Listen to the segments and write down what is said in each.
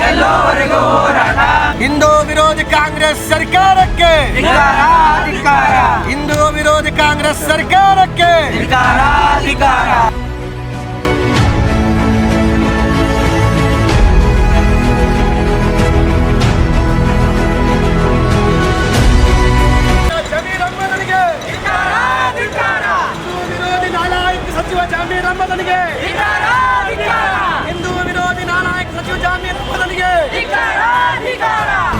ಗೆಲ್ಲೋವರೆಗೂ ಹೋರಾಟ. ಹಿಂದೂ ವಿರೋಧಿ ಕಾಂಗ್ರೆಸ್ ಸರ್ಕಾರಕ್ಕೆ. ಹಿಂದೂ ವಿರೋಧಿ ಕಾಂಗ್ರೆಸ್ ಸರ್ಕಾರಕ್ಕೆ. ಸಚಿವ ಜಮೀರ್ ಅಹ್ಮದನಿಗೆ Ligara!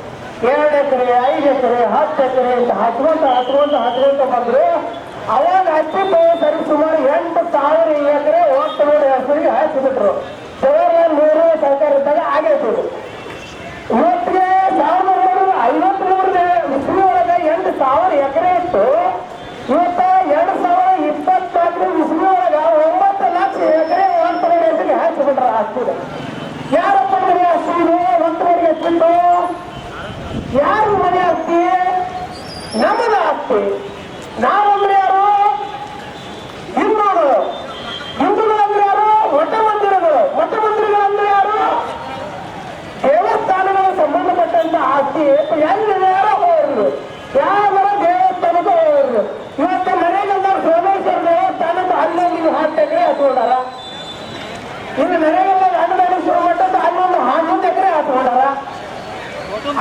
ಎರಡು ಎಕರೆ, ಐದು ಎಕರೆ, ಹತ್ತು ಎಕರೆ ಅಂತ ಹತ್ಕೊಂತ ಹತ್ಕೊಂತ ಹತ್ಕೊಂತ ಬಂದ್ರು ಅವಾಗ ಹಚ್ಚಿದ್ದು ಸರಿ ಸುಮಾರು ಎಂಟು ಸಾವಿರ ಎಕರೆ ಒಟ್ಟು ನೂರು ಹೆಸರಿಗೆ ಹಾಕಿಬಿಟ್ರು. ಜವಾಹರ್ಲಾಲ್ ನೂರು ಸರ್ಕಾರ ಇದ್ದಾಗ ಆಗೈತೆ. ಇವತ್ತಿಗೆ ಸಾವಿರದ ಒಂಬೈನೂರ ಐವತ್ಮೂರನೇ ಇಸ್ವಿ ಎಂಟು ಸಾವಿರ ಎಕರೆ ಇತ್ತು. ಇವತ್ತ ಎರಡು ಸಾವಿರ ಇಪ್ಪತ್ನಾಲ್ಕನೇ ಇಸ್ವಿ ಒಂಬತ್ತು ಲಕ್ಷ ಎಕರೆ ಒಂದು ಹೆಸರಿಗೆ ಹಾಕಿಬಿಟ್ರ ಆಸ್ತಿ ಯಾರಪ್ಪ ಮನೆ ಒಂದು ಹಚ್ಚಿದ್ದು ಯಾರ ಮನೆ ಆಸ್ತಿ ನಮ್ಮದ ಆಸ್ತಿ. ನಾವಂದ್ರೆ ಯಾರು? ಹಿಂದೂಗಳು. ಹಿಂದೂಗಳಂದ್ರೆ ಯಾರು? ಮಠ ಮಂದಿರಗಳು. ಮಠ ಮಂದಿರಗಳಂದ್ರೆ ಯಾರು? ದೇವಸ್ಥಾನಗಳಿಗೆ ಸಂಬಂಧಪಟ್ಟಂತ ಆಸ್ತಿ ಎಲ್ಲಿದೆ? ಯಾರೋ ಹೋದ್ರು. ಯಾರ ದೇವಸ್ಥಾನಕ್ಕೆ ಹೋದ್ರು. ಇವತ್ತು ಮನೆಗಂದವ್ರು ಸೋಮೇಶ್ವರ ದೇವಸ್ಥಾನದ ಅಲ್ಲೊಂದು ಹತ್ತು ಎಕರೆ ಹತ್ಕೊಂಡಾರ ಇನ್ನು ಮನೆಗೆಲ್ಲ ಗಂಡಮೇಶ್ವರ ಮಠದ ಅಲ್ಲೊಂದು ಹನ್ನೊಂದು ಎಕರೆ ಹತ್ಕೊಂಡಾರ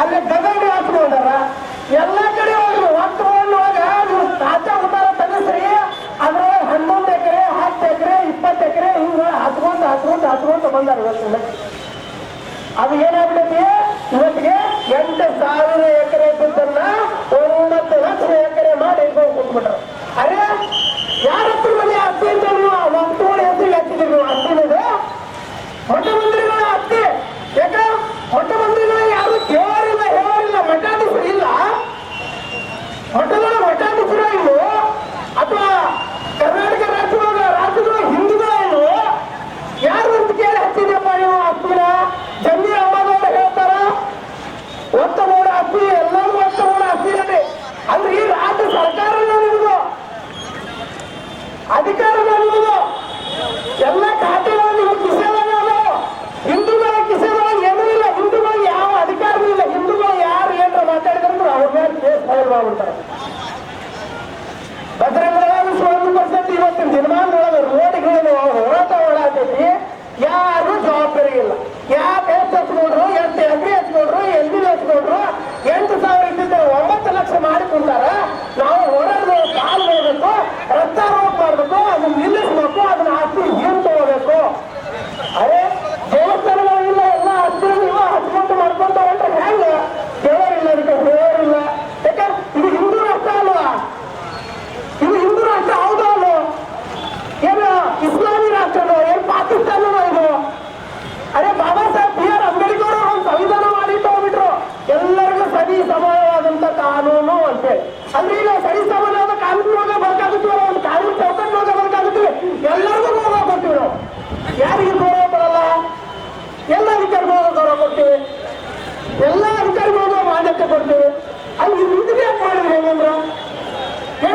ಅಲ್ಲಿ ಗದಡಿ ಹತ್ಕೊಂಡಾರ ಎಲ್ಲ ಕಡೆ ಹೋದ್ರು. ಒಟ್ಟು ಹೋಗುವಾಗ ನೀವು ತಾಜಾ ಉದ್ದಾರ ತಗಸ್ರಿ. ಅದ್ರೊಳಗೆ ಹನ್ನೊಂದು ಎಕರೆ, ಹತ್ತು ಎಕರೆ, ಇಪ್ಪತ್ತು ಎಕರೆ ಹಿಂಗ ಹತ್ಕೊಂಡು ಹತ್ಕೊಂಡು ಹತ್ಕೊಂಡು ಬಂದಾರ ಅದು ಏನಾಗ್ಬಿಟ್ಟೈತಿ ಇವತ್ತಿಗೆ ಎಂಟು ಸಾವಿರ ಎಕರೆ ಇದ್ದನ್ನ ಒಂಬತ್ತು ಲಕ್ಷ ಎಕರೆ ಮಾಡಿ ಕೂತ್ಬಿಟ್ರು ಅರೆ ಯಾರ ಹತ್ರ ಮನೆ ಆಸ್ತಿ ಅಂತ ನೀವು ಒಂಟೋಳಿ ಹೆಸರಿಗೆ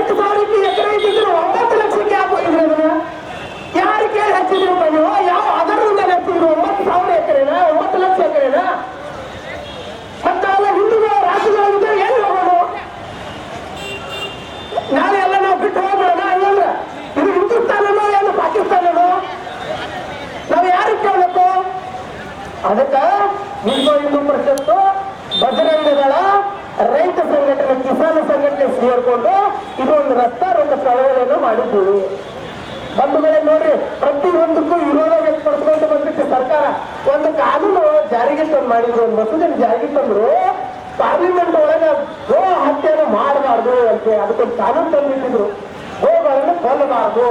ಹಚ್ಚಿದ್ರು ಒಂಬತ್ತು ಲಕ್ಷಕ್ಕೆ ಯಾಕೆ ಹೋಗಿದ್ರು ಯಾರು ಕೇಳಿ ಹಚ್ಚಿದ್ರು ನೀವು ಯಾವ ಅದರಿಂದ ಹಚ್ಚಿದ್ರು? ಒಂಬತ್ತು ಸಾವಿರ ಎಕರೆನ? ಒಂಬತ್ತು ಲಕ್ಷ ಎಕರೆನಾ? ಮತ್ತೆ ಹಿಂದೂಗಳ ಏನು ಎಲ್ಲಿ ಹೋಗೋಣ ನಾಳೆ ಎಲ್ಲ ನಾವು ಬಿಟ್ಟು ಹೋಗ್ಬಿಡೋಣ ಹಂಗಂದ್ರೆ ಇದು ಹಿಂದೂಸ್ತಾನನೋ ಏನು ಪಾಕಿಸ್ತಾನನೋ? ನಾವು ಯಾರಿಗೆ ಕೇಳಬೇಕು? ಅದಕ್ಕೆ ವಿಶ್ವ ಹಿಂದೂ ಪರಿಷತ್ತು ಬಜರಂಗ ದಳ ರೈತ ಸಂಘಟನೆ ಕಿಸಾನ್ ಸಂಘಟನೆ ಸೇರ್ಕೊಂಡು ಇದೊಂದು ಒಂದು ರಸ್ತಾ ರೋಗ ಚಳವಳಿಯನ್ನು ಮಾಡಿದ್ದೀವಿ ಬಂಧುಗಳೇ ನೋಡ್ರಿ ಪ್ರತಿಯೊಂದಕ್ಕೂ ವಿರೋಧ ವ್ಯಕ್ತಪಡಿಸ್ಕೊಂಡು ಬಂದಿತ್ತು ಸರ್ಕಾರ. ಒಂದು ಕಾನೂನು ಜಾರಿಗೆ ತಂದು ಮಾಡಿದ್ರು, ಒಂದು ಮಸೂದೆ ಜಾರಿಗೆ ತಂದ್ರು ಪಾರ್ಲಿಮೆಂಟ್ ಒಳಗೆ ಗೋ ಹತ್ಯೆಯನ್ನು ಮಾಡಬಾರ್ದು ಅಂತ ಅದಕ್ಕೊಂದು ಕಾನೂನು ತಂದಿಟ್ಟಿದ್ರು. ಗೋಗಳನ್ನು ಕೊಲ್ಲಬಾರ್ದು.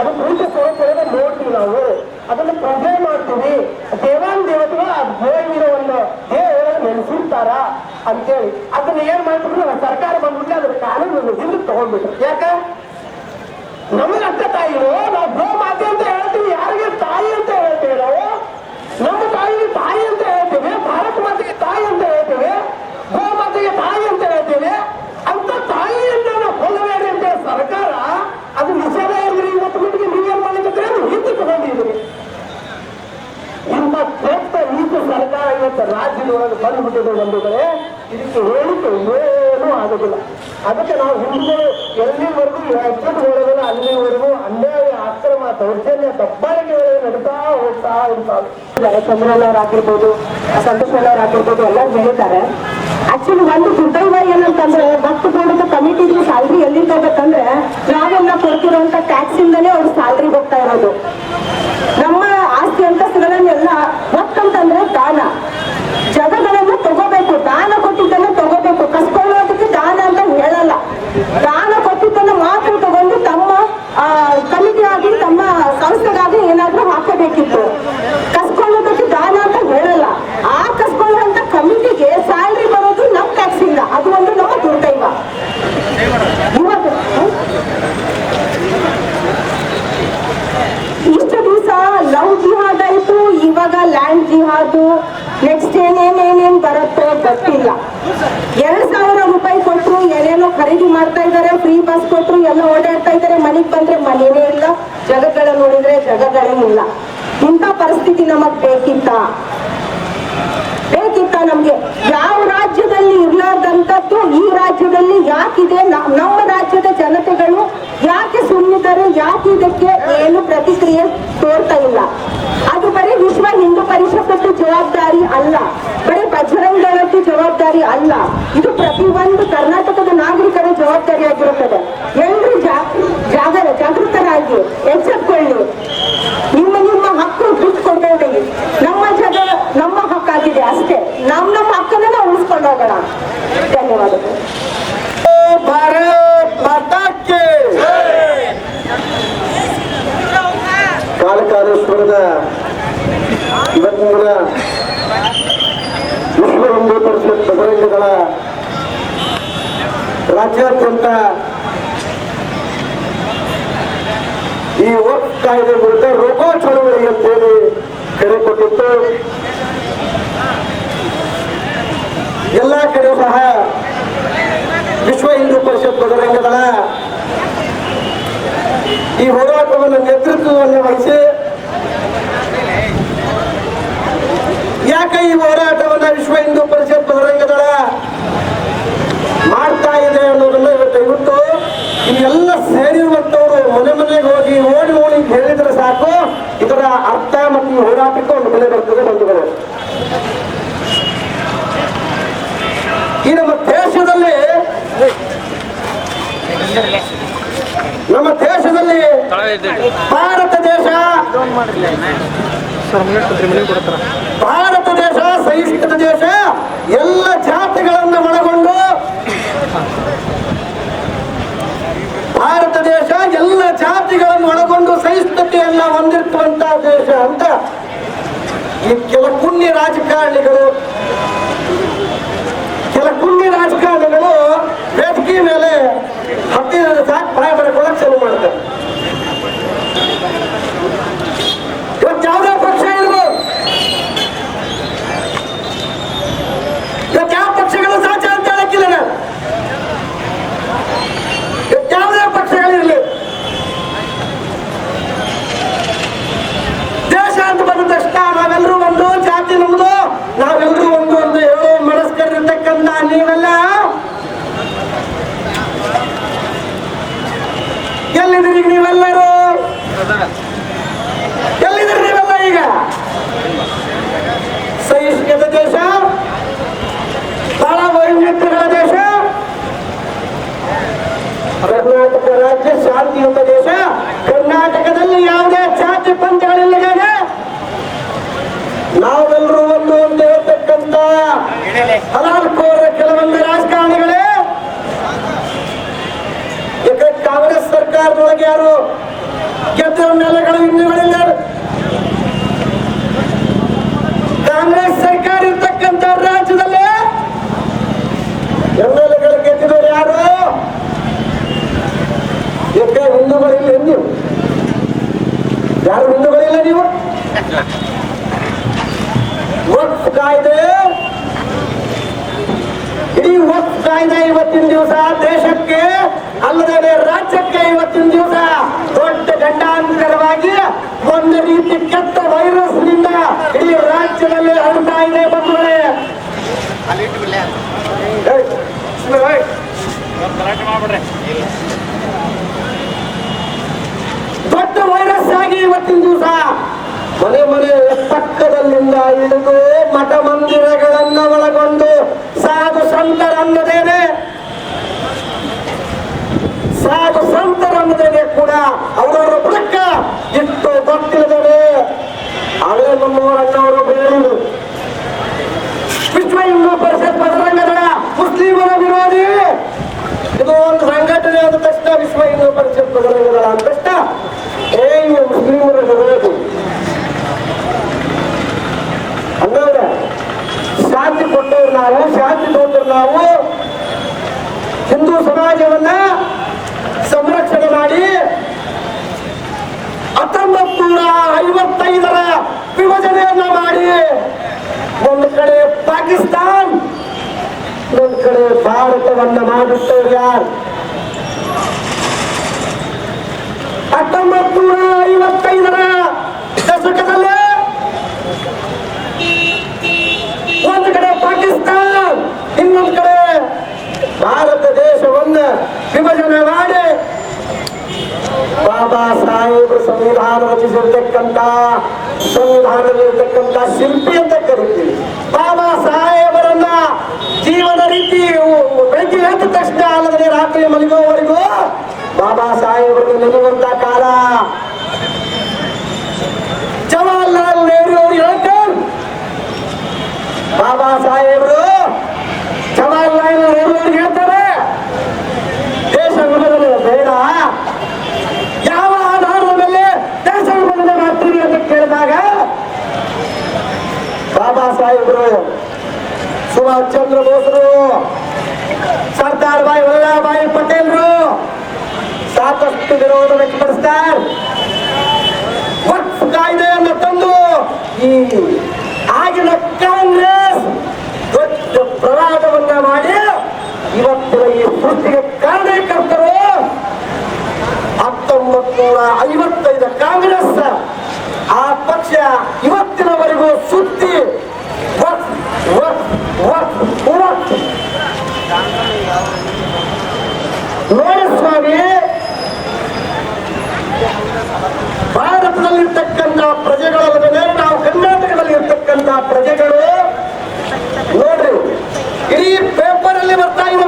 ಅದು ಪೂಜೆ ಸ್ವರೂಪದಲ್ಲಿ ನೋಡ್ತೀವಿ ನಾವು. ಅದನ್ನು ಪೂಜೆ ಮಾಡ್ತೀವಿ. ದೇವಾನ್ ದೇವತೆಗಳು ಆ ಗೋವಿನ ಒಂದು ದೇವರನ್ನು ನೆನೆಸಿರ್ತಾರ ಅಂತೇಳಿ. ಅದನ್ನ ಏನ್ ಮಾಡ್ತಿದ್ರು ಸರ್ಕಾರ ಬಂದ್ಬಿಟ್ಟು ಅದ್ರ ಕಾನೂನು ಹಿಂದೆ ತಗೊಂಡ್ಬಿಟ್ರು. ಯಾಕ? ನಮ್ಗೆ ಅಂತ ತಾಯಿ ನಾವು ಗೋ ಮಾತೆ ಅಂತ ಹೇಳ್ತೀವಿ. ಯಾರಿಗೆ ತಾಯಿ ಅಂತ ಹೇಳ್ತೀವಿ ನಾವು ನಮ್ಮ ತಾಯಿಗೆ ತಾಯಿ ಅಂತ ಹೇಳ್ತೀವಿ ಭಾರತ ಮಾತೆಗೆ ತಾಯಿ ಅಂತ ಹೇಳ್ತೀವಿ ಗೋ ಮಾತೆಗೆ ತಾಯಿ ಅಂತ ಹೇಳ್ತೀವಿ ಅಂತ ತಾಯಿಯನ್ನ ನಾವು ಕೊಲ್ಲಬೇಡಿ ಅಂತ ಹೇಳಿ ಸರ್ಕಾರ ಅದು ನಿಷೇಧ ಇದ್ರಿ ಇವತ್ತು ಮಟ್ಟಿಗೆ ನೀವೇನ್ ಮಾಡಿದ್ರೆ ಹಿಂದೆ ತಗೊಂಡಿದ್ರಿ ಇಂಥ ಕೆಟ್ಟ ನೀತಿ ಸರ್ಕಾರ ಇವತ್ತು ರಾಜ್ಯದೊಳಗೆ ಬಂದ್ಬಿಟ್ಟಿದೆ ಕಡೆ ಇದಕ್ಕೆ ಹೇಳಿಕೆ ಏನೂ ಆಗೋದಿಲ್ಲ. ಅದಕ್ಕೆ ನಾವು ಹಿಂದೂಗಳು ಎಲ್ಲಿವರೆಗೂ ಎಚ್ಚೆತ್ತುಕೊಳ್ಳೋದಿಲ್ಲ ಅಲ್ಲಿವರೆಗೂ ಅನ್ಯಾಯ, ಅಕ್ರಮ, ದೌರ್ಜನ್ಯ, ದಬ್ಬಾಳಿಕೆಗಳು ನಡೀತಾ ಹೋಗ್ತಾ ಇರ್ತಾವೆ. ಚಂದ್ರನವ್ರು ಆಗಿರ್ಬೋದು ಸಂತೋಷ್ ಅವ್ರು ಆಗಿರ್ಬೋದು ಎಲ್ಲ ಹೇಳಿದ್ದಾರೆ. ಆಕ್ಚುಲಿ ಒಂದು ದುರ್ದೈವ ಏನಂತಂದ್ರೆ, ಭಕ್ತ ಬೋರ್ಡ್ ಕಮಿಟಿಗೆ ಸ್ಯಾಲ್ರಿ ಎಲ್ಲಿಂದ ಹೋಗ್ಬೇಕಂದ್ರೆ, ನಾವೆಲ್ಲ ಕೊಡ್ತಿರುವಂತ ಟ್ಯಾಕ್ಸ್ ಇಂದಲೇ ಅವ್ರ ಸ್ಯಾಲ್ರಿ ಹೋಗ್ತಾ ಇರೋದು. ನಮ್ಮ ಆಸ್ತಿ ಅಂತಸ್ತುಗಳನ್ನೆಲ್ಲ ಒತ್ತಂತಂದ್ರೆ ದಾನ. ಜಗಗಳನ್ನು ತಗೋಬೇಕು ದಾನ ಕೊಟ್ಟಿದ್ದನ್ನು ತಗೋಬೇಕು. ಕಸ್ಕೊಳ್ಳೋದಕ್ಕೆ ದಾನ ಅಂತ ಹೇಳಲ್ಲ. ದಾನ ಕೊಟ್ಟಿದ್ದನ್ನ ಮಾತ್ರ ತಗೊಂಡು ತಮ್ಮ ಕಮಿಟಿಯಾಗಿ ತಮ್ಮ ಸಂಸ್ಥೆಗಾಗಿ ಏನಾದ್ರೂ ಹಾಕಬೇಕಿತ್ತು. ಕಸ್ಕೊಳ್ಳೋದಕ್ಕೆ ದಾನ ಅಂತ ಹೇಳಲ್ಲ. ಆ ಕಸ್ಕೊಳ್ಳುವಂತ ಕಮಿಟಿಗೆ ಸ್ಯಾಲ್ರಿ ಬರೋದು ನಮ್ಮ ಟ್ಯಾಕ್ಸ್ ಇಂದ. ಅದು ಒಂದು ನಮ್ಮ ದುರ್ದೈವ. ಇಷ್ಟು ದಿವಸ ಲವ್ ಜಿಹಾದ್ ಆಯ್ತು, ಇವಾಗ ಲ್ಯಾಂಡ್ ಜಿಹಾದು ನೆಕ್ಸ್ಟ್ ಏನೇನೇನೇನ್ ಬರುತ್ತೆ ಗೊತ್ತಿಲ್ಲ. ಎರಡ್ ಸಾವಿರ ರೂಪಾಯಿ ಕೊಟ್ರು ಏನೇನೋ ಖರೀದಿ ಮಾಡ್ತಾ ಇದಾರೆ ಫ್ರೀ ಬಸ್ ಕೊಟ್ರು, ಎಲ್ಲ ಓಡಾಡ್ತಾ ಇದಾರೆ ಮನೆಗ್ ಬಂದ್ರೆ ಮನೇನೇ ಇಲ್ಲ ಜಗಗಳ ನೋಡಿದ್ರೆ ಜಗಗಳೇ ಇಲ್ಲ. ಇಂಥ ಪರಿಸ್ಥಿತಿ ನಮಗ್ ಬೇಕಿತ್ತ? ಬೇಕಿತ್ತ ನಮ್ಗೆ? ಯಾವ ರಾಜ್ಯದಲ್ಲಿ ಇರ್ಲಾರ್ದಂತದ್ದು ಈ ರಾಜ್ಯದಲ್ಲಿ ಯಾಕಿದೆ ನಮ್ಮ ರಾಜ್ಯದ ಜನತೆಗಳು ಯಾಕೆ ಸುಮ್ಮನಿದ್ದಾರೆ ಯಾಕೆ ಇದಕ್ಕೆ ಏನು ಪ್ರತಿಕ್ರಿಯೆ ತೋರ್ತಾ ಇಲ್ಲ ಅದು ಬರೀ ವಿಶ್ವ ಹಿಂದೂ ಪರಿಷತ್ತು ಜವಾಬ್ದಾರಿ ಅಲ್ಲ ಬರೀ ಬಜರಂಗ ದಳದ್ದು ಜವಾಬ್ದಾರಿ ಅಲ್ಲ ಇದು ಪ್ರತಿಯೊಂದು ಕರ್ನಾಟಕದ ನಾಗರಿಕರ ಜವಾಬ್ದಾರಿ ಆಗಿರುತ್ತದೆ ಎಲ್ಲರೂ ಜಾಗ ಜಾಗೃತರಾಗಿ ಎಚ್ಚೆತ್ಕೊಳ್ಳಿ ನಿಮ್ಮ ನಿಮ್ಮ ಹಕ್ಕು ಬಿಟ್ಟು ಕೊಡಬೇಡಿ ನಮ್ಮ ಜಗ ನಮ್ಮ ಹಕ್ಕಾಗಿದೆ ಅಷ್ಟೇ ನಮ್ಮ ನಮ್ಮ ಹಕ್ಕನ್ನ ನಾವು ಉಳಿಸ್ಕೊಂಡು ಹೋಗೋಣ ಧನ್ಯವಾದಗಳು ಭಾರತ್ ಮಾತಾಕ್ಕೆ ಕಾಲಕಾಲೇಶ್ವರದ ಇವತ್ತಿನ ವಿಶ್ವ ಹಿಂದೂ ಪರಿಷತ್ ಬಜರಂಗಗಳ ರಾಜ್ಯಾದ್ಯಂತ ಈ ವಕ್ ಕಾಯ್ದೆ ವಿರುದ್ಧ ರೋಗೋ ಚಳವಳಿ ಅಂತೇಳಿ ಕರೆ ಕೊಟ್ಟಿತ್ತು. ಎಲ್ಲ ಕಡೆ ಸಹ ವಿಶ್ವ ಹಿಂದೂ ಪರಿಷತ್ ಬದರಂಗದಳ ಈ ಹೋರಾಟವನ್ನು ನೇತೃತ್ವವನ್ನು ವಹಿಸಿ ಯಾಕೆ ಈ ಹೋರಾಟವನ್ನು ವಿಶ್ವ ಹಿಂದೂ ಪರಿಷತ್ ಮಾಡ್ತಾ ಇದೆ ಅನ್ನೋದನ್ನ ದಯವಿಟ್ಟು ಇವೆಲ್ಲ ಸೇರಿರುವಂತವರು ಮನೆ ಮನೆಗೆ ಹೋಗಿ ಓಡಿ ಓಡಿ ಹೇಳಿದ್ರೆ ಸಾಕು. ಇದರ ಅರ್ಥ ಮತ್ತು ಈ ಹೋರಾಟಕ್ಕೆ ಒಂದು ಬೆಲೆ ಬರ್ತದೆ ಬಂಧುಗಳು. ಈ ನಮ್ಮ ದೇಶದಲ್ಲಿ ನಮ್ಮ ದೇಶದಲ್ಲಿ ಭಾರತ ದೇಶ ಭಾರತ ದೇಶ, ಸಹಿಷ್ಣುತ ದೇಶ, ಎಲ್ಲ ಜಾತಿಗಳನ್ನು ಒಳಗೊಂಡು ಭಾರತ ದೇಶ ಎಲ್ಲ ಜಾತಿಗಳನ್ನು ಒಳಗೊಂಡು ಸಹಿಷ್ಣುತೆಯನ್ನ ಹೊಂದಿರುವಂತ ದೇಶ ಅಂತ ಈ ಕೆಲ ಪುಣ್ಯ ರಾಜಕಾರಣಿಗಳು, ಕೆಲ ಪುಣ್ಯ ರಾಜಕಾರಣಿಗಳು ವೇದಿಕೆ ಮೇಲೆ ಹತ್ತಿರ ಸಾಕು ಪ್ರಾಯ ಶುರು ಮಾಡ್ತಾರೆ. ಹಲಾಲ್ ಕೋರ ಕೆಲವೊಂದು ರಾಜಕಾರಣಿಗಳೇ ಯಾಕಂದ್ರೆ ಕಾಂಗ್ರೆಸ್ ಸರ್ಕಾರದೊಳಗೆ ಯಾರು ಗೆದ್ದ ನೆಲಗಳು ಹಿಂದೆಗಳಿಲ್ಲ ಕಾಂಗ್ರೆಸ್ ಸರ್ಕಾರ ಇರ್ತಕ್ಕಂಥ ರಾಜ್ಯದಲ್ಲಿ ಎಂ ಎಲ್ ಎಗಳು ಗೆದ್ದಿದವರು ಯಾರು? ಯಾಕೆ ಹಿಂದೂಗಳಿಲ್ಲ ನೀವು ಯಾರು ಹಿಂದೂಗಳಿಲ್ಲ ನೀವು? ವಕ್ಫ್ ಕಾಯ್ದೆ ಇಡೀ ವಕ್ಫ್ ಕಾಯ್ದೆ ಇವತ್ತಿನ ದಿವಸ ದೇಶಕ್ಕೆ ಅಲ್ಲದೆ ರಾಜ್ಯಕ್ಕೆ ಇವತ್ತಿನ ದಿವಸ ದೊಡ್ಡ ಗಂಡಾಂತರವಾಗಿ ಒಂದು ರೀತಿ ಕೆಟ್ಟ ವೈರಸ್ನಿಂದ ಇಡೀ ರಾಜ್ಯದಲ್ಲಿ ಹರಡ್ತಾ ಇದೆ. ದೊಡ್ಡ ವೈರಸ್ ಆಗಿ ಇವತ್ತಿನ ದಿವಸ ಮನೆ ಮನೆ ಪಕ್ಕದಲ್ಲಿಂದ ಇಳಿದು ಮಠ ಮಂದಿರಗಳನ್ನ ಒಳಗೊಂಡು ಸಾಧು ಸಂತರನ್ನದೇನೆ. ಸಾಧು ಸಂತರನ್ನದೇನೆ ಕೂಡ ಅವರವರ ಬುಡಕ್ಕ ಇಷ್ಟು ಗೊತ್ತಿಲ್ಲದೆ ಹಳೆ ನಮ್ಮವರನ್ನವರು ಹೇಳಿದರು ವಿಶ್ವ ಹಿಂದೂ ಪರಿಷತ್ ಪದರಂಗದ ಮುಸ್ಲಿಮರ ವಿರೋಧಿ. ಇದು ಒಂದು ಸಂಘಟನೆ ಆದ ತಕ್ಷಣ ವಿಶ್ವ ಹಿಂದೂ ಪರಿಷತ್ ಅಂದ ತಕ್ಷಣ ಏ ಮುಸ್ಲಿಮರ ವಿರೋಧಿ ಹಂಗಂದ್ರೆ ಶಾಂತಿ ಕೊಟ್ಟವ್ರು ನಾವು ಶಾಂತಿ ತೋತರು ನಾವು. ಹಿಂದೂ ಸಮಾಜವನ್ನ ಸಂರಕ್ಷಣೆ ಮಾಡಿ ಹತ್ತೊಂಬತ್ತು ನೂರ ಐವತ್ತೈದರ ವಿಭಜನೆಯನ್ನ ಮಾಡಿ ಒಂದು ಕಡೆ ಪಾಕಿಸ್ತಾನ್ ಒಂದು ಕಡೆ ಭಾರತವನ್ನ ಮಾಡುತ್ತೇವೆ ಯಾರು? ಹತ್ತೊಂಬತ್ತು ನೂರ ಐವತ್ತೈದರ ದಶಕದಲ್ಲಿ ಒಂದು ಕಡೆ ಪಾಕಿಸ್ತಾನ್ ಇನ್ನೊಂದು ಕಡೆ ಭಾರತ ದೇಶವನ್ನ ವಿಭಜನೆ ಮಾಡಿ ಬಾಬಾ ಸಾಹೇಬ್ ಸಂವಿಧಾನ ರಚಿಸಿರ್ತಕ್ಕಂತ ಸಂವಿಧಾನದಲ್ಲಿರ್ತಕ್ಕಂತ ಶಿಲ್ಪಿ ಅಂತ ಕರಿತೀವಿ. ಬಾಬಾ ಸಾಹೇಬರನ್ನ ಜೀವನ ರೀತಿ ಬೆಳಗ್ಗೆ ಎದ್ದ ತಕ್ಷಣ ಅಲ್ಲದೆ ರಾತ್ರಿ ಮಲಗುವವರೆಗೂ ಬಾಬಾ ಸಾಹೇಬರನ್ನು ನೆನೆಯುವಂತ ಕಾಲ. ಜವಾಹರ್ಲಾಲ್ ನೆಹರು ಅವರು ಹೇಳ್ತಾರೆ. ಬಾಬಾ ಸಾಹೇಬರು ಬಾಬಾ ಸಾಹೇಬರು, ಸುಭಾಷ್ ಚಂದ್ರ ಬೋಸರು, ಸರ್ದಾರ್ ಭಾಯ್ ವಲ್ಲಭಾಯಿ ಪಟೇಲ್ರು ಸಾಕಷ್ಟು ವಿರೋಧ ವ್ಯಕ್ತಪಡಿಸ್ತಾರೆ. ವಕ್ಫ್ ಕಾಯ್ದೆಯನ್ನು ತಂದು ಈ ಆಗಿನ ಕಾಂಗ್ರೆಸ್ ದೊಡ್ಡ ಪ್ರವಾದವನ್ನ ಮಾಡಿ ಸೃಷ್ಟಿಗೆ ಕಾರಣಕರ್ತರು ಹತ್ತೊಂಬತ್ತು ನೂರ ಐವತ್ತೈದು ಕಾಂಗ್ರೆಸ್, ಆ ಪಕ್ಷ ಇವತ್ತಿನವರೆಗೂ ಸುತ್ತಿ. ನೋಡಿ ಸ್ವಾಮಿ, ಭಾರತದಲ್ಲಿರ್ತಕ್ಕಂಥ ಪ್ರಜೆಗಳಲ್ಲದೆ ನಾವು ಕರ್ನಾಟಕದಲ್ಲಿ ಇರ್ತಕ್ಕಂಥ ಪ್ರಜೆಗಳು, ನೋಡ್ರಿ, ಇಡೀ ಪೇಪರ್ ಅಲ್ಲಿ ಬರ್ತಾ ಇದೆ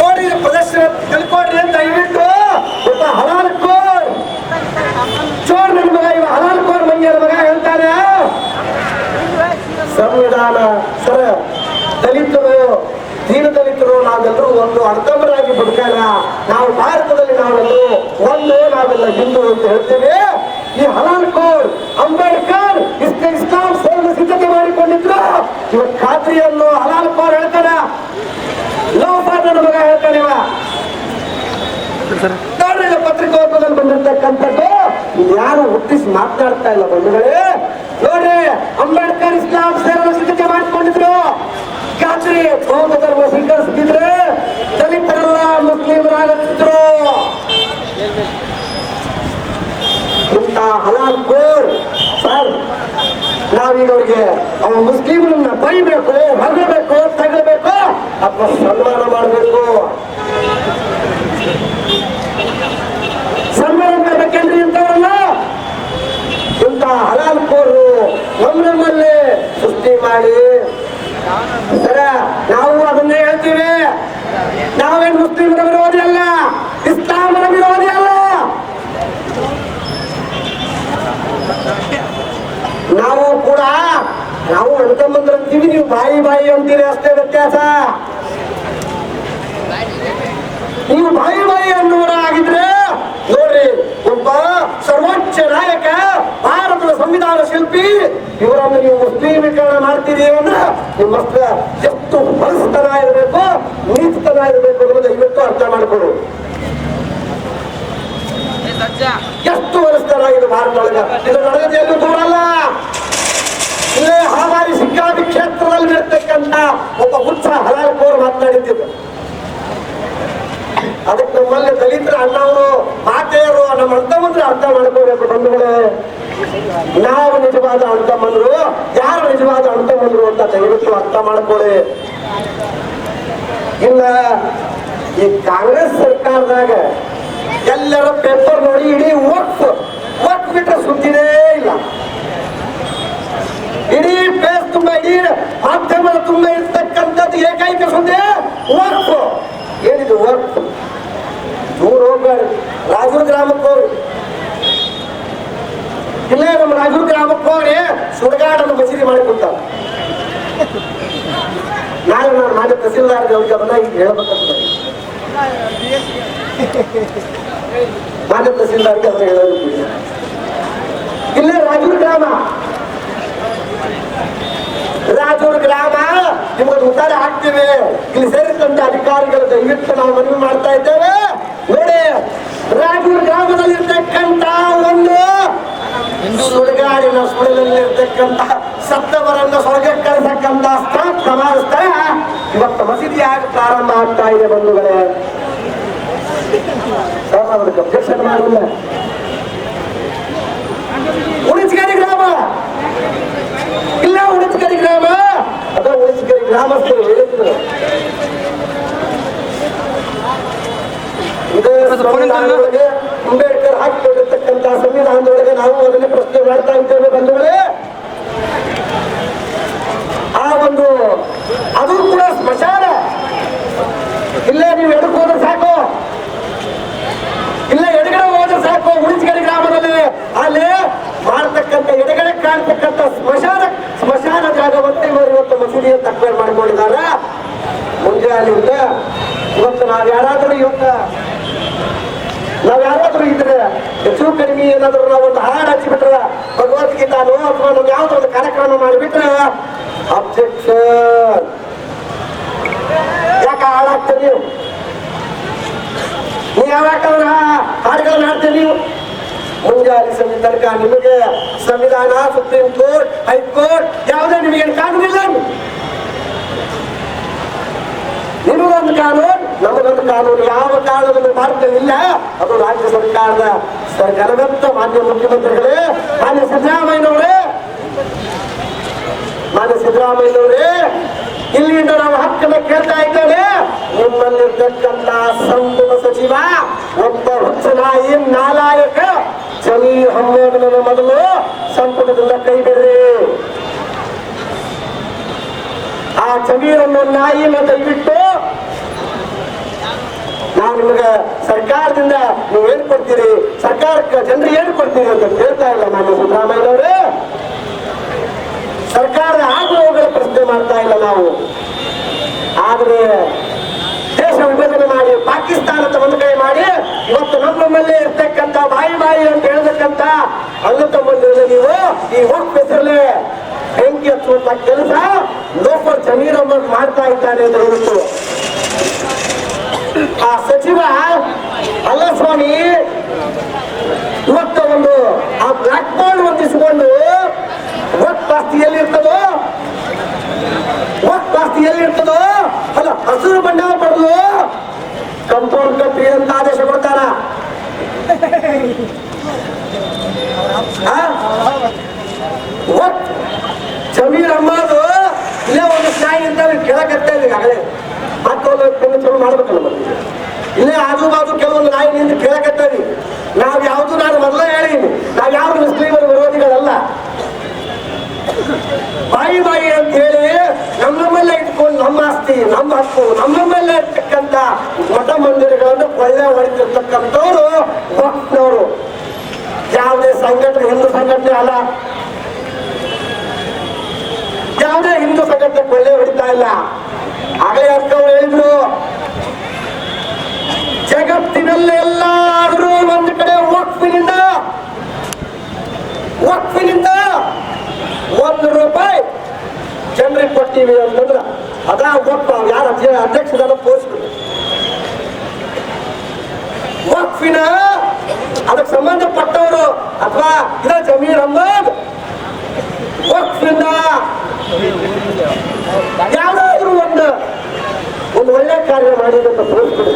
ನೋಡಿ ಇದು ಪ್ರದರ್ಶನ ತಿಳ್ಕೊಡ್ರಿ ಅಂತ ದಯವಿಟ್ಟು ಒಬ್ಬ ಹಲಾಲ್ ಕೋರ್ ಚೋರ್ ನನ್ನ ಮಗ ಇವ ಹಲಾಲ್ ಕೋರ್ ಮಂಗ್ಯನ ಮಗ ಹೇಳ್ತಾನೆ ಸಂವಿಧಾನ ಸರ ದಲಿತರು ದೀನ ದಲಿತರು ನಾವೆಲ್ಲರೂ ಒಂದು ಅರ್ಥಮರಾಗಿ ಬದುಕಾಗ ನಾವು ಭಾರತದಲ್ಲಿ ನಾವೆಲ್ಲರೂ ಒಂದು ನಾವೆಲ್ಲ ಹಿಂದೂ ಅಂತ ಹೇಳ್ತೇವೆ ಈ ಹಲಾಲ್ ಕೋರ್ ಅಂಬೇಡ್ಕರ್ ಇಸ್ಲಾಂ ಸೇವೆ ಸಿದ್ಧತೆ ಮಾಡಿಕೊಂಡಿದ್ರು. ಇವತ್ತು ಖಾತ್ರಿಯನ್ನು ಹಲಾಲ್ ಕೋರ್ ಹೇಳ್ತಾರ ಲೋಪಾದ ಮಗ ಹೇಳ್ತಾನೆ ಪತ್ರಿಕೋದ್ಯಮದಲ್ಲಿ ಬಂದಿರತಕ್ಕಂಥದ್ದು, ಯಾರು ಹುಟ್ಟಿಸಿ ಮಾತನಾಡ್ತಾ ಇಲ್ಲ ಬಂಧುಗಳೇ. ನೋಡ್ರಿ ಅಂಬೇಡ್ಕರ್ ಇಸ್ಲಾಂ ಸೇರಲು ಸಿದ್ಧತೆ ಮಾಡಿಕೊಂಡಿದ್ರು. ಖಾತ್ರಿ, ಬೌದ್ಧ ದಲಿತರೆಲ್ಲ ಮುಸ್ಲಿಮರಾಗುತ್ತಿದ್ರು ಇಂಥ ಹಲಾಲ್ ಕೋರ್ ಸರ್ ನಾವೀಗ ಅವನು ಅವ ಮುಸ್ಲಿಮರನ್ನ ಬೈಬೇಕು ಹೊರಬೇಕು ತಗಬೇಕು ಅಥವಾ ಸನ್ಮಾನ ಮಾಡಬೇಕು. ಸನ್ಮಾನ ಮಾಡ್ಬೇಕೇನ್ರಿ ಇಂಥವ್ರನ್ನ ಇಂಥ ಹಲಾಲ್ ಕೋರು ನಮ್ಮ ನಮ್ಮಲ್ಲಿ ಸೃಷ್ಟಿ ಮಾಡಿ. ಸರ, ನಾವು ಅದನ್ನೇ ಹೇಳ್ತೀವಿ. ನಾವೇನ್ ಮುಸ್ಲಿಮರ ನೀವು ಬಾಯಿ ಬಾಯಿ ಅಂತೀರಿ ಅಷ್ಟೇ ವ್ಯತ್ಯಾಸ. ನೀವು ಬಾಯಿ ಬಾಯಿ ಅನ್ನೋರ ಆಗಿದ್ರೆ, ನೋಡ್ರಿ, ಒಬ್ಬ ಸರ್ವೋಚ್ಚ ನಾಯಕ, ಭಾರತದ ಸಂವಿಧಾನ ಶಿಲ್ಪಿ, ಇವರನ್ನ ನೀವು ಮುಸ್ಲಿಮೀಕರಣ ಮಾಡ್ತೀರಿ ಅಂದ್ರೆ ನಿಮ್ಮ ಹತ್ರ ಎಷ್ಟು ಹೊಲಸ್ತನ ಇರಬೇಕು, ನೀತಿತನ ಇರಬೇಕು ಅನ್ನೋದು ಇವತ್ತು ಅರ್ಥ ಮಾಡಿಕೊಡು ಎಷ್ಟು ಹೊಲಸ್ತನ ಇದು ಭಾರತದೊಳಗ? ಇದು ನಡೆದ ದೂರಲ್ಲ. ಇಲ್ಲೇ ಹಾವಾರಿ ಶಿಕ್ಷಾಪಿ ಕ್ಷೇತ್ರದಲ್ಲಿ ಇರ್ತಕ್ಕಂಥ ಒಬ್ಬ ಹುಚ್ಚ ಹಲಾಲ್ ಕೋರ್ ಮಾತನಾಡಿದ್ದು ಅದಕ್ಕೆ ನಮ್ಮಲ್ಲಿ ದಲಿತರ ಅಣ್ಣವರು, ಮಾತೆಯರು, ನಮ್ಮ ಅಣ್ಣಮಂದ್ರೆ ಅರ್ಥ ಮಾಡ್ಕೋಬೇಕು ಬಂಧುಗಳೇ. ನಾವು ನಿಜವಾದ ಬಂದ್ರು ಯಾರು ನಿಜವಾದ ಅಣ್ಣಮಂದ್ರು ಅಂತ ದಯವಿಟ್ಟು ಅರ್ಥ ಮಾಡ್ಕೊಳ್ಳಿ. ಇಲ್ಲ ಈ ಕಾಂಗ್ರೆಸ್ ಸರ್ಕಾರದಾಗ ಎಲ್ಲರ ಪೇಪರ್ ನೋಡಿ ಇಡೀ ಒಟ್ಟು ಒಟ್ಟು ಬಿಟ್ಟರೆ ಸುದ್ದಿನೇ ಇಲ್ಲ. ಇಡೀ ಪ್ಲೇಸ್ ತುಂಬ ಇಡೀ ಮಾಧ್ಯಮದ ತುಂಬ ಇರ್ತಕ್ಕಂಥದ್ದು ಏಕೈಕ ಸಂದೇ ವರ್ಕ್ ಏನಿದು ವರ್ಕ್ ದೂರ ಹೋಗ್ಬೇಡ. ರಾಜೂರ್ ಗ್ರಾಮಕ್ಕೆ ಹೋಗ್ರಿ. ಇಲ್ಲೇ, ನಮ್ಮ ರಾಜೂರ್ ಗ್ರಾಮಕ್ಕೆ ಹೋಗ್ರಿ. ಸುಡಗಾಡನ್ನು ಮಸೀದಿ ಮಾಡಿ ಕುಂತಾರ. ನಾಳೆ ನಾನು ಮಾನ್ಯ ತಹಸೀಲ್ದಾರ್ಗೆ ಅವ್ರಿಗೆ ಅದನ್ನ ಈಗ ಹೇಳ್ಬೇಕಂತ. ಮಾನ್ಯ ತಹಸೀಲ್ದಾರ್ಗೆ ಅದನ್ನ ಹೇಳೋದು ಇಲ್ಲೇ, ರಾಜೂರ್ ಗ್ರಾಮ. ರಾಜೂರ್ ಗ್ರಾಮ ನಿಮಗೆ ಉತ್ತರ ಹಾಕ್ತೀವಿ ಇಲ್ಲಿ ಸೇರಿದಂತ ಅಧಿಕಾರಿಗಳ ದಯವಿಟ್ಟು ನಾವು ಮನವಿ ಮಾಡ್ತಾ ಇದ್ದೇವೆ. ನೋಡಿ, ರಾಜೂರ್ ಗ್ರಾಮದಲ್ಲಿ ಇರ್ತಕ್ಕಂತ ಒಂದು ಸುಡುಗಾಡಿನ ಸುಳಿನಲ್ಲಿ ಇರ್ತಕ್ಕಂತ ಸತ್ತವರನ್ನ ಸ್ವರ್ಗಕ್ಕೆ ಕಳಿಸಕ್ಕಂತ ಸ್ಥಳ ಇವತ್ತು ಮಸೀದಿಯಾಗಿ ಪ್ರಾರಂಭ ಆಗ್ತಾ ಇದೆ ಬಂಧುಗಳೇ. ಅಧ್ಯಕ್ಷ ಮಾಡಿಲ್ಲ ಉಳಿಸ್ಗೇರಿ ಗ್ರಾಮ ಇಲ್ಲ ಉಳಿಸ್ಕರಿ ಗ್ರಾಮ ಅಥವಾ ಉಳಿಸ್ಕರಿ ಗ್ರಾಮಸ್ಥರು ಹೇಳಿದ್ರು ಇದೇ ಸಂವಿಧಾನದೊಳಗೆ ಅಂಬೇಡ್ಕರ್ ಹಾಕಿಕೊಂಡಿರ್ತಕ್ಕಂಥ ಸಂವಿಧಾನದೊಳಗೆ ನಾವು ಅದನ್ನೇ ಪ್ರಶ್ನೆ ಮಾಡ್ತಾ ಇದ್ದೇವೆ ಬಂಧುಗಳೇ ಆ ಒಂದು ಅದು ಕೂಡ ಸ್ಮಶಾನ ಇಲ್ಲೇ ನೀವು ಎಡಕ್ಕೆ ಹೋದ್ರೆ ಸಾಕು ಇಲ್ಲ ಎಡಗಡೆ ಹೋದ್ರೆ ಸಾಕು ಉಳಿಸ್ಗಡಿ ಗ್ರಾಮದಲ್ಲಿ ಅಲ್ಲಿ ಮಾಡ್ತಕ್ಕಂಥ ಎಡಗಡೆ ಕಾಣ್ತಕ್ಕಂಥ ಸ್ಮಶಾನ ಸ್ಮಶಾನ ಜಾಗವಂತೆ ಇವರು ಇವತ್ತು ಮಸೀದಿಯನ್ನು ತಕ್ಕವೇರ್ ಮಾಡ್ಕೊಂಡಿದ್ದಾರೆ ಮುಂಜಾನೆಯಿಂದ ಇವತ್ತು ನಾವ್ ಯಾರಾದರೂ ಇವತ್ತು ನಾವ್ ಯಾರಾದ್ರೂ ಇದ್ರೆ ಹೆಚ್ಚು ಕಡಿಮೆ ಏನಾದ್ರು ನಾವು ಒಂದು ಹಾಡು ಹಚ್ಚಿಬಿಟ್ರ ಭಗವದ್ಗೀತಾನೋ ಅಥವಾ ನಾವು ಯಾವ್ದು ಒಂದು ಕಾರ್ಯಕ್ರಮ ಮಾಡಿಬಿಟ್ರ ಅಬ್ಜೆಕ್ಷನ್. ಯಾಕೆ ಹಾಳಾಗ್ತದೆ ನೀವು? ನೀವು ಯಾವಾಗವ್ರ ಹಾಡುಗಳನ್ನ ಹಾಡ್ತೀರಿ ನೀವು? ಮುಂಜಾನೆ ಸಂಜೆ ತನಕ ನಿಮಗೆ ಸಂವಿಧಾನ, ಸುಪ್ರೀಂ ಕೋರ್ಟ್, ಹೈಕೋರ್ಟ್ ಯಾವುದೇ ನಿಮಗೆ ಕಾನೂನಿಲ್ಲ ನಿಮಗೊಂದು ಕಾನೂನು, ನಮಗೊಂದು ಕಾನೂನು. ಯಾವ ಕಾನೂನು ಭಾರತದಲ್ಲಿಲ್ಲ ಅದು ರಾಜ್ಯ ಸರ್ಕಾರದ ಸರ್ಕಾರದಂತ ಮಾನ್ಯ ಮುಖ್ಯಮಂತ್ರಿಗಳೇ, ಮಾನ್ಯ ಸಿದ್ದರಾಮಯ್ಯನವರೇ ಮಾನ್ಯ ಸಿದ್ದರಾಮಯ್ಯನವರೇ, ಇಲ್ಲಿಂದ ನಾವು ಹಕ್ಕನ್ನ ಕೇಳ್ತಾ ಇದ್ದೇವೆ. ನಿಮ್ಮಲ್ಲಿರ್ತಕ್ಕಂತ ಸಂಪುಟ ಸಚಿವ, ಒಬ್ಬ ಹುಚ್ಚನಾಯಿ ನಾಲಾಯಕ ಚಲಿ ಹಮ್ಮೇಡನ ಮೊದಲು ಸಂಪುಟದಿಂದ ಕೈ ಬಿಡ್ರಿ. ಆ ಚಮೀರನ್ನು ನಾಯಿ ಮತ್ತೆ ದಯವಿಟ್ಟು ನಾವು ನಿಮಗೆ ಸರ್ಕಾರದಿಂದ ನೀವು ಏನ್ ಕೊಡ್ತೀರಿ ಸರ್ಕಾರಕ್ಕೆ ಜನರಿಗೆ ಏನ್ ಕೊಡ್ತೀರಿ ಅಂತ ಕೇಳ್ತಾ ಇಲ್ಲ ಮಾನ್ಯ ಸರ್ಕಾರ ಸರ್ಕಾರದ ಆಗುವವುಗಳ ಪ್ರಶ್ನೆ ಮಾಡ್ತಾ ಇಲ್ಲ ನಾವು. ಆದರೆ ದೇಶ ವಿಭಜನೆ ಮಾಡಿ ಪಾಕಿಸ್ತಾನದ ಒಂದು ಕೈ ಮಾಡಿ, ಇವತ್ತು ನಮ್ಮ ಮೇಲೆ ಇರ್ತಕ್ಕಂಥ ಬಾಯಿ ಬಾಯಿ ಅಂತ ಹೇಳ್ಬೇಕಂತ ಅಲ್ಲ ತಮ್ಮಲ್ಲಿ ನೀವು, ಈ ಹೋಗ್ ಹೆಸರಲ್ಲೇ ಬೆಂಕಿ ಹಚ್ಚುವಂತ ಕೆಲಸ ಲೋಕ ಜಮೀರ್ ಮಾಡ್ತಾ ಇದ್ದಾನೆ ಅಂತ ಹೇಳಿತ್ತು ಆ ಸಚಿವ ಅಲ್ಲ ಸ್ವಾಮಿ ಇವತ್ತ ಒಂದು ಆ ಬ್ಲಾಕ್ ಬೋರ್ಡ್ ಹೊಂದಿಸಿಕೊಂಡು ಒಟ್ಟು ಆಸ್ತಿ ಎಲ್ಲಿರ್ತದೋ ಒಟ್ಟು ಆಸ್ತಿ ಎಲ್ಲಿರ್ತದೋ ಅಲ್ಲ ಹಸಿರು ಬಂಡವಾಳ ಪಡೆದು ಕಂಪೌಂಡ್ ಕಟ್ಟಿ ಅಂತ ಆದೇಶ ಕೊಡ್ತಾರ? ಜಮೀರ್ ಅಮ್ಮದು ಇಲ್ಲೇ ಒಂದು ಸ್ನಾಯಿ ಅಂತ ಕೇಳಕತ್ತೆ ಆಗಲೇ. ಮಾಡ್ಬೇಕಲ್ಲ ಇಲ್ಲೇ ಆಜು ಬಾಜು ಕೆಲವೊಂದು ನಾಯಿ ನಿಂತು ಕೇಳಕತ್ತೇವಿ ನಾವ್ ಯಾವ್ದು ನಾನು ಮೊದಲೇ ಹೇಳಿನಿ ನಾವ್ ಯಾವ ಮುಸ್ಲಿಮರ ವಿರೋಧಿಗಳಲ್ಲ. ಬಾಯಿ ಬಾಯಿ ಅಂತ ಹೇಳಿ ನಮ್ಮ ನಮ್ಮಲ್ಲೇ ಇಟ್ಕೊಂಡು ನಮ್ಮ ಆಸ್ತಿ, ನಮ್ಮ ಹಕ್ಕು, ನಮ್ಮ ನಮ್ಮಲ್ಲೇ ಇರ್ತಕ್ಕಂಥ ಮಠ ಮಂದಿರಗಳನ್ನು ಕೊಳ್ಳೆ ಹೊಡೆದಿರ್ತಕ್ಕಂಥವ್ರು ಭಕ್ತವರು. ಯಾವುದೇ ಸಂಘಟನೆ, ಹಿಂದೂ ಸಂಘಟನೆ ಅಲ್ಲ. ಯಾವುದೇ ಹಿಂದೂ ಸಂಘಟನೆ ಕೊಳ್ಳೆ ಹೊಡಿತಾ ಇಲ್ಲ. ಅಭಯ ಅಕ್ಕವ್ರು ಹೇಳಿದ್ರು ಜಗತ್ತಿನಲ್ಲಿ ಎಲ್ಲಾದರೂ ಒಂದು ಕಡೆ ವಕ್ಫಿನಿಂದ ವಕ್ಫಿನಿಂದ ಒಂದು ರೂಪಾಯಿ ಜನರಿಗೆ ಕೊಡ್ತೀವಿ ಅಂತಂದ್ರ ಅದ ಒಪ್ಪ. ಯಾರ ಅಧ್ಯಕ್ಷದ ಪೋಸ್ಟ್ ವಕ್ಫಿನ ಅದಕ್ಕೆ ಸಂಬಂಧಪಟ್ಟವರು ಅಥವಾ ಇದ ಜಮೀರ್ ಅಹಮದ್ ವಕ್ಫಿಂದ ಒಂದು ಒಳ್ಳೆ ಕಾರ್ಯ ಮಾಡಿದಂತ ತೋರಿಸ್ಬಿಡಿ.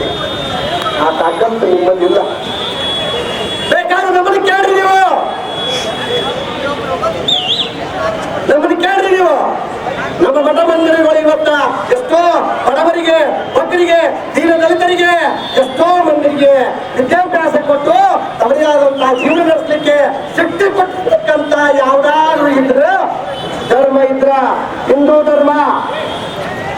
ಆ ತಾಕಂತ ನಿಮ್ಮಲ್ಲಿಲ್ಲ. ಬೇಕಾದ್ರೆ ನಮ್ಮನ್ನು ಕೇಳ್ರಿ ನೀವು. ನಮ್ಮನ್ನು ಕೇಳ್ರಿ ನೀವು. ನಮ್ಮ ಮಠ ಮಂದಿರಗಳು ಇವತ್ತ ಎಷ್ಟೋ ಬಡವರಿಗೆ ಮಕ್ಕಳಿಗೆ ದೀನ ದಲಿತರಿಗೆ, ಎಷ್ಟೋ ಮಂದಿರಿಗೆ ವಿದ್ಯಾಭ್ಯಾಸ ಕೊಟ್ಟು ತಮ್ಮದೇ ಜೀವನ ನಡೆಸಲಿಕ್ಕೆ ಶಕ್ತಿ ಕೊಟ್ಟಿರ್ತಕ್ಕಂತ ಯಾವ್ದಾದ್ರು ಇದ್ರ ಧರ್ಮ ಇದ್ರ. ಹಿಂದೂ ಧರ್ಮ.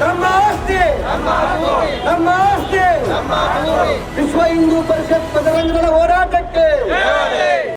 ನಮ್ಮ ಆಸ್ತಿ ನಮ್ಮ ಆಸ್ತಿ ವಿಶ್ವ ಹಿಂದೂ ಪರಿಷತ್ ಬದರಂಗಗಳ ಹೋರಾಟಕ್ಕೆ.